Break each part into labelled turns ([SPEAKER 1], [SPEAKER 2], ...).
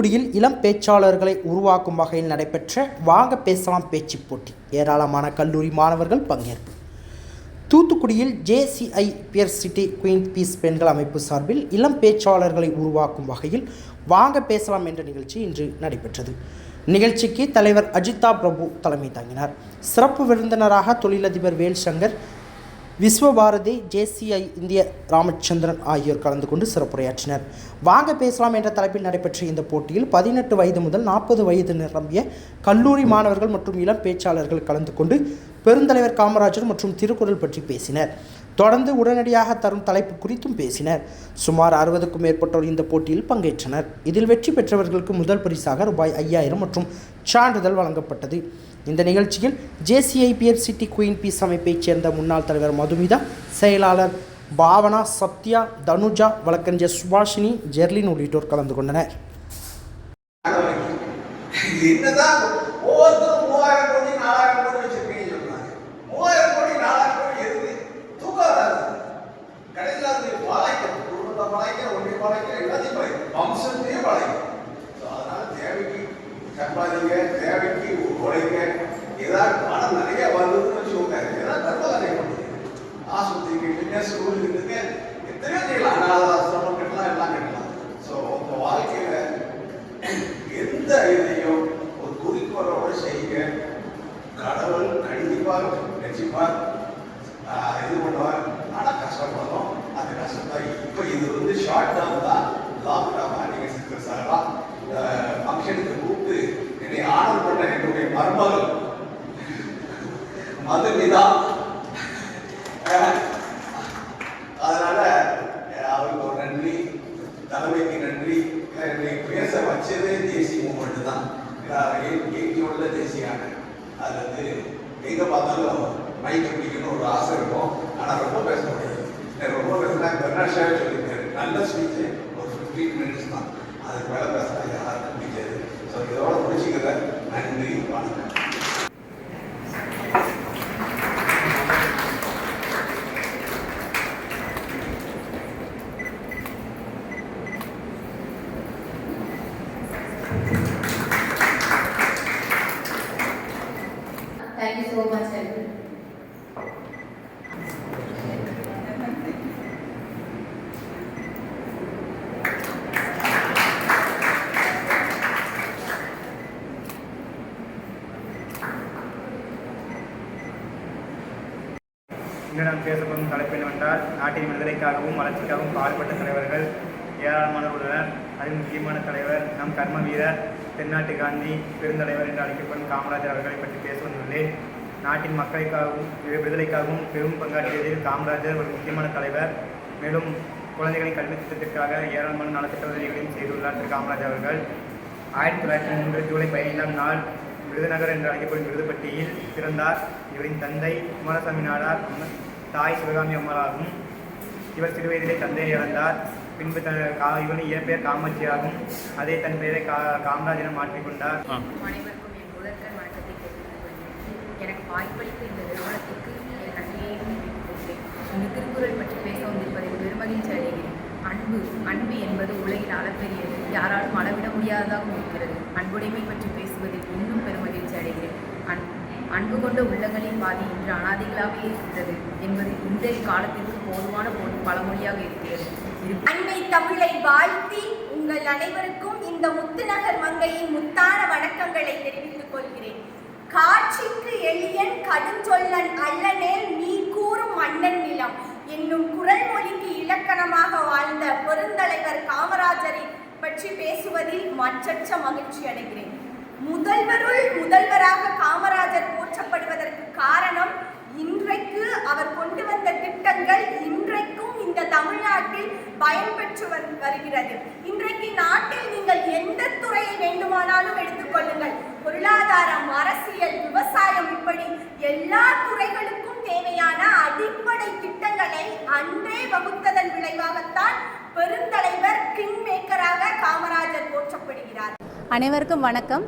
[SPEAKER 1] தூத்துக்குடியில் இளம் பேச்சாளர்களை உருவாக்கும் வகையில் நடைபெற்ற வாங்க பேசலாம் பேச்சு போட்டி. ஏராளமான கல்லூரி மாணவர்கள் பங்கேற்பு. தூத்துக்குடியில் JCI Pearl City Queen Bees பெண்கள் அமைப்பு சார்பில் இளம் பேச்சாளர்களை உருவாக்கும் வகையில் வாங்க பேசலாம் என்ற நிகழ்ச்சி இன்று நடைபெற்றது. நிகழ்ச்சிக்கு தலைவர் அஜிதா பிரபு தலைமை தாங்கினார். சிறப்பு விருந்தினராக தொழிலதிபர் வேல் சங்கர் விஸ்வபாரதி ஜேசிஐ இந்திய ராமச்சந்திரன் ஆகியோர் கலந்து கொண்டு சிறப்புரையாற்றினர். வாங்க பேசலாம் என்ற தலைப்பில் நடைபெற்ற இந்த போட்டியில் பதினெட்டு வயது முதல் நாற்பது வயது நிரம்பிய கல்லூரி மாணவர்கள் மற்றும் இளம் பேச்சாளர்கள் கலந்து கொண்டு பெருந்தலைவர் காமராஜர் மற்றும் திருக்குறள் பற்றி பேசினர். தொடர்ந்து உடனடியாக தரும் தலைப்பு குறித்தும் பேசினர். சுமார் அறுபதுக்கும் மேற்பட்டோர் இந்த போட்டியில் பங்கேற்றனர். இதில் வெற்றி பெற்றவர்களுக்கு முதல் பரிசாக ரூபாய் ஐயாயிரம் மற்றும் சான்றிதழ் வழங்கப்பட்டது. இந்த நிகழ்ச்சியில் ஜேசிஐபிஎஃப் சிட்டி குயின் பீஸ் அமைப்பைச் சேர்ந்த முன்னாள் தலைவர் மதுமிதா செயலாளர் பாவனா சத்யா தனுஜா வழக்கறிஞர் சுபாஷினி ஜெர்லின் உள்ளிட்டோர் கலந்து கொண்டனர்.
[SPEAKER 2] சம்பாதிங்க தேவைக்கு உழைக்க ஏதாவது பணம் நிறைய வருதுன்னு வச்சுக்கோங்க ஏதாவது தர்மகாரியம் பண்ணுங்க ஆஸ்பத்திரிக்கு கட்டுங்க ஸ்கூலுக்கு கட்டுங்க எத்தனையோ செய்யலாம் அனாதாசிரமம் கட்டலாம் எல்லாம் கட்டலாம். ஸோ உங்க வாழ்க்கையில எந்த இதையும் ஒரு குறிக்கோளோட செய்யுங்க. கடவுள் கண்டிப்பாக ரசிப்பார் இது பண்ணுவார். ஆனால் கஷ்டப்படும் அந்த கஷ்டத்தை இப்போ இது வந்து ஷார்ட் டேர்ம் தான். லாங் டேர்மாக மருமகள். மதுமிதா அதனால அவருக்கு ஒரு நன்றி. தலைமைக்கு நன்றி. என்னை பேச வச்சதே தேசிய மூமெண்ட் தான். உள்ள தேசியான அது வந்து எங்க பார்த்தாலும் மைக்க பிடிக்கணும் ஒரு ஆசை இருக்கும். ஆனா ரொம்ப பேச முடியாது. எனக்கு ரொம்ப பேசினா பெர்னாட் சொல்லியிருக்காரு. நல்ல ஸ்பீச்சு ஒரு ஃபிஃப்டீன் மினிட்ஸ் தான். அதுக்கு மேலே பேசினா யாருக்கும் பிடிக்காது. ஸோ இதோட
[SPEAKER 3] Thank you.
[SPEAKER 4] இன்று நாம் பேசப்படும் தலைப்பு என்னவென்றால் நாட்டின் விடுதலைக்காகவும் வளர்ச்சிக்காகவும் பாடுபட்ட தலைவர்கள் ஏராளமானவர் உள்ளனர். அதில் முக்கியமான தலைவர் நம் கர்ம வீரர் தென்னாட்டு காந்தி பெருந்தலைவர் என்று அழைக்கப்படும் காமராஜர் அவர்களை பற்றி பேச வந்துள்ளேன். நாட்டின் மக்களுக்காகவும் விடுதலைக்காகவும் பெரும் பங்காற்றியதில் காமராஜர் ஒரு முக்கியமான தலைவர். மேலும் குழந்தைகளின் கல்வி திட்டத்திற்காக ஏராளமான நலத்திட்ட உதவிகளையும் செய்துள்ளார் திரு காமராஜர் அவர்கள். ஆயிரத்தி தொள்ளாயிரத்தி மூன்று ஜூலை பதினைந்தாம் நாள் விருதுநகர் என்று அழைக்கப்படும் விருதுப்பட்டியில் பிறந்தார். இவரின் தந்தை குமாரசாமி நாடார் அம்ம- தாய் சிவகாமி அம்மாள் ஆகும் இவர் சிறுவயதிலே தந்தையை இழந்தார். பின்பு தன் கா இவரின் இயற்பெயர் காமாட்சி ஆகும். அதே தன் பெயரை கா காமராஜ் என மாற்றிக்கொண்டார்
[SPEAKER 3] அனைவருக்கும் என் முதற்கண் வணக்கத்தை எனக்கு வாய்ப்பளித்த இந்த நிறுவனத்திற்கு என் நன்றியை தெரிவித்துக் கொள்கிறேன் இந்த திருக்குறள் பற்றி பேச வந்திருப்பதில் பெருமகிழ்ச்சி அடைகிறேன். அன்பு அன்பு என்பது உலகின் அளப்பெரியது. யாராலும் அளவிட முடியாததாகவும் இருக்கிறது. அன்புடைமை பற்றி பேசுவதில் இன்னும் பெருமகிழ்ச்சி அடைகிறேன். அன் அன்பு கொண்ட உள்ளங்களின் பாதி இன்று அனாதைகளாகவே இருக்கிறது என்பது இன்றைய காலத்திற்கு போதுமான பொ- பழமொழியாக இருக்கிறது. இரு-
[SPEAKER 5] அன்னை தமிழை வாழ்த்தி உங்கள் அனைவருக்கும் இந்த முத்துநகர் மங்கையின் முத்தான வணக்கங்களை தெரிவித்துக் கொள்கிறேன். காட்சிக்கு எளியன் கடுஞ்சொல்லன் அல்லனேல் நீ கூறும் மன்னன் நிலம். என்னும் குரல் மொழிக்கு இலக்கணமாக வாழ்ந்த பெருந்தலைவர் காமராஜரை பற்றி பேசுவதில் மற்றற்ற மகிழ்ச்சி அடைகிறேன். முதல்வருள் முதல்வராக காமராஜர் போற்றப்படுவதற்கு காரணம் இன்றைக்கு அவர் கொண்டு வந்த திட்டங்கள் இன்றைக்கும் இந்த தமிழ்நாட்டில் பயன்பெற்று வரு- வருகிறது. இன்றைக்கு நாட்டில் நீங்கள் எந்த துறையை வேண்டுமானாலும் எடுத்துக்கொள்ளுங்கள் பொருளாதாரம் அரசியல் விவசாயம் இப்படி எல்லா துறைகளுக்கும் தேவையான அடிப்படை திட்டங்களை அன்றே வகுத்ததன் விளைவாகத்தான் பெருந்தலைவர் கிங் மேக்கராக காமராஜர் போற்றப்படுகிறார்.
[SPEAKER 6] அனைவருக்கும் வணக்கம்.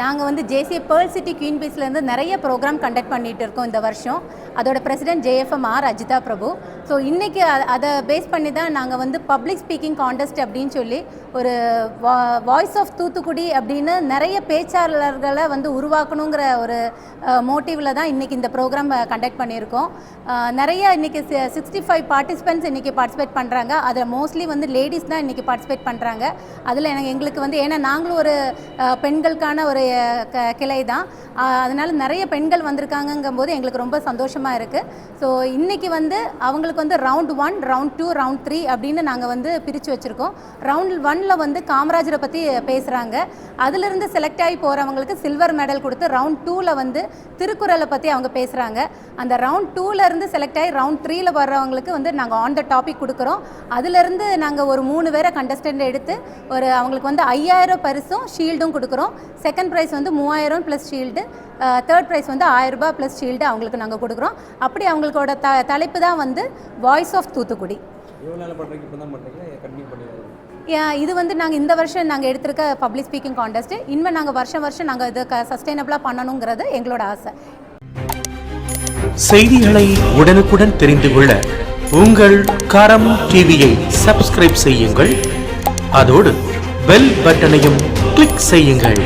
[SPEAKER 6] நாங்கள் வந்து ஜேசிஏ பேர்ல் சிட்டி குயின் பீஸ்லேருந்து நிறைய ப்ரோக்ராம் கண்டக்ட் பண்ணிட்டு இருக்கோம் இந்த வருஷம். அதோட president JFM R Ajitha Prabhu. So இன்றைக்கி அதை பேஸ் பண்ணி தான் நாங்கள் வந்து பப்ளிக் ஸ்பீக்கிங் காண்டெஸ்ட் அப்படின்னு சொல்லி ஒரு வாய்ஸ் ஆஃப் தூத்துக்குடி அப்படின்னு நிறைய பேச்சாளர்களை வந்து உருவாக்கணுங்கிற ஒரு மோட்டிவில் தான் இன்றைக்கி இந்த ப்ரோக்ராம் கண்டக்ட் பண்ணியிருக்கோம். நிறைய இன்றைக்கி சிக்ஸ்டி ஃபைவ் பார்ட்டிசிபென்ட்ஸ் இன்றைக்கி பார்ட்டிசிபேட் பண்ணுறாங்க அதில் மோஸ்ட்லி வந்து லேடிஸ் தான் இன்றைக்கி பார்ட்டிசிபேட் பண்ணுறாங்க அதில் எனக்கு எங்களுக்கு வந்து ஏன்னா நாங்களும் ஒரு பெண்களுக்கான ஒரு அஹ், க- கிளை தான் அதனால் நிறைய பெண்கள் வந்திருக்காங்கங்கும் போது எங்களுக்கு ரொம்ப சந்தோஷமாக இருக்குது ஸோ இன்றைக்கி வந்து அவங்களுக்கு வந்து round one round two round three அப்படின்னு நாங்கள் வந்து பிரித்து வச்சுருக்கோம். ரவுண்ட் ஒனில் வந்து காமராஜரை பற்றி பேசுகிறாங்க அதிலிருந்து செலக்ட் ஆகி போகிறவங்களுக்கு சில்வர் மெடல் கொடுத்து ரவுண்ட் டூவில் வந்து திருக்குறளை பற்றி அவங்க பேசுகிறாங்க அந்த ரவுண்ட் டூவில் செலக்ட் ஆகி ரவுண்ட் த்ரீயில் வர்றவங்களுக்கு வந்து நாங்கள் ஆன் த டாபிக் கொடுக்குறோம். அதிலிருந்து நாங்கள் ஒரு மூணு பேரை கண்டஸ்டன்ட் எடுத்து ஒரு அவங்களுக்கு வந்து ஐயாயிரம் பரிசும் ஷீல்டும் கொடுக்குறோம். செகண்ட் ப்ரைஸ் வந்து மூவாயிரம் ப்ளஸ் ஷீல்டு தேர்ட் ப்ரைஸ் வந்து ஆயிரம் ரூபாய் ப்ளஸ் ஷீல்டு அவங்களுக்கு நாங்கள் கொடுக்குறோம். அப்படி அவங்களோட த தலைப்பு தான் வந்து வாய்ஸ் ஆஃப் தூத்துக்குடி. இது வந்து நாங்கள் இந்த வருஷம் நாங்கள் எடுத்திருக்க பப்ளிக் ஸ்பீக்கிங் காண்டெஸ்ட்டு இனிமேல் நாங்கள் வருஷம் வருஷம் நாங்கள் இது சஸ்டைனபிளாக பண்ணணுங்கிறது எங்களோட ஆசை.
[SPEAKER 7] செய்திகளை உடனுக்குடன் தெரிந்து கொள்ள உங்கள் கரம் டிவியை சப்ஸ்கிரைப் செய்யுங்கள். அதோடு பெல் பட்டனையும் கிளிக் செய்யுங்கள்.